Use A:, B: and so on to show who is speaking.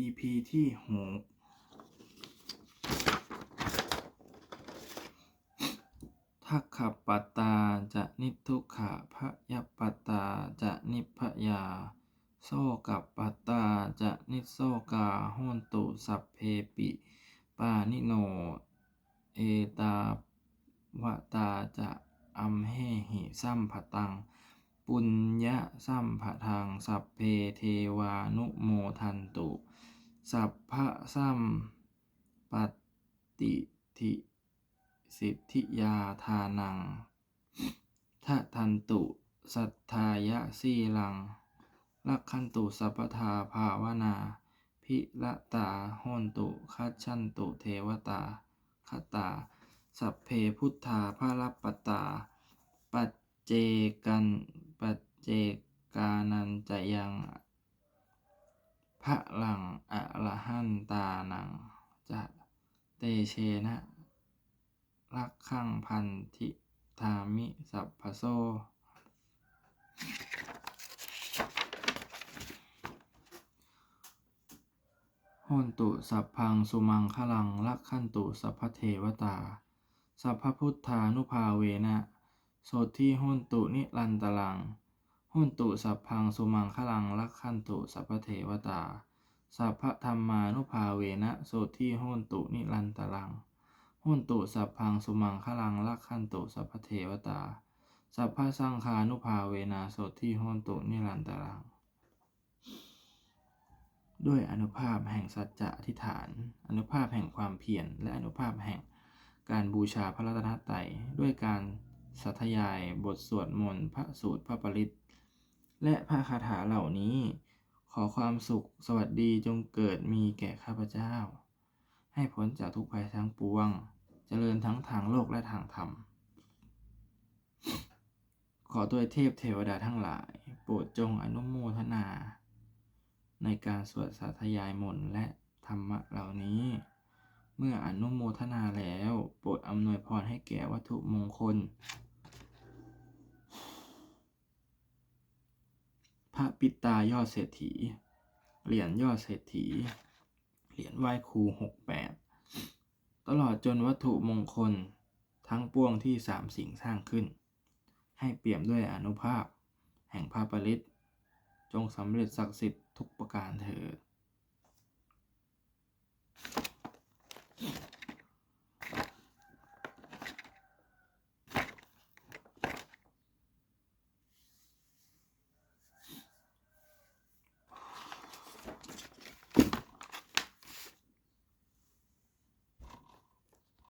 A: EP ที่หกทักขปตาจะนิทุขะพยปตาจะนิพยาโสกับปตาจะนิโสกาโหนตุสัพเพปิ ปานิโน เอตาวตาจะอัมเหหิสัมภตัง ปุญญะสัมภทัง สัพเพเทวานุโมทันตุ สัพพะสัมปติทิสิทธิยาทานังทะทันตุ สัทธายะสีลังลักขันตุสัพพทาภาวนา พิละตาโหนตุคัจฉันตุเทวตาคตา สัพเพพุทธาภาลปตา ปัจเจกัน ปัจเจกานันจะยังพระหลังอระหันตานัง จะเตเชนะลักขังพันธิทามิสัพพโซ โหนตุสัพพังสุมังคลังลักขันตุสัพพเทวตา สัพพพุทธานุภาเวนะ โสทิโหนตุนิรันตลังโหนตุสัพพังสุมังคลังลักขันตุสัพพเทวตา สัพพธรรมานุภาเวนะโสทิโหนตุนิรันตลังโหนตุสัพพังสุมังคลังลักขันตุสัพพเทวตา สัพพสังฆานุภาเวนะโสทิโหนตุนิรันตลัง ด้วยอนุภาพแห่งสัจจะอธิษฐาน อนุภาพแห่งความเพียร และอนุภาพแห่งการบูชาพระรัตนตรัยด้วยการ สัทยายบทสวดมนต์พระสูตรพระปริตและพระคาถาเหล่านี้ ขอความสุขสวัสดีจงเกิดมีแก่ข้าพเจ้า ให้พ้นจากทุกภัยทั้งปวง เจริญทั้งทางโลกและทางธรรม ขอตัวเทพเทวดาทั้งหลาย โปรดจงอนุโมทนา ในการสวดสาธยายมนต์และธรรมะเหล่านี้ เมื่ออนุโมทนาแล้ว โปรดอำนวยพรให้แก่วัตถุมงคล พระปิตายอดเศรษฐี เหรียญยอดเศรษฐี เหรียญไหว้ครูหกแปดตลอดจนวัตถุมงคลทั้งปวงที่สามสิ่งสร้างขึ้น ให้เปี่ยมด้วยอนุภาพ แห่งพระปริตจงสำเร็จศักดิ์สิทธิ์ทุกประการเถิด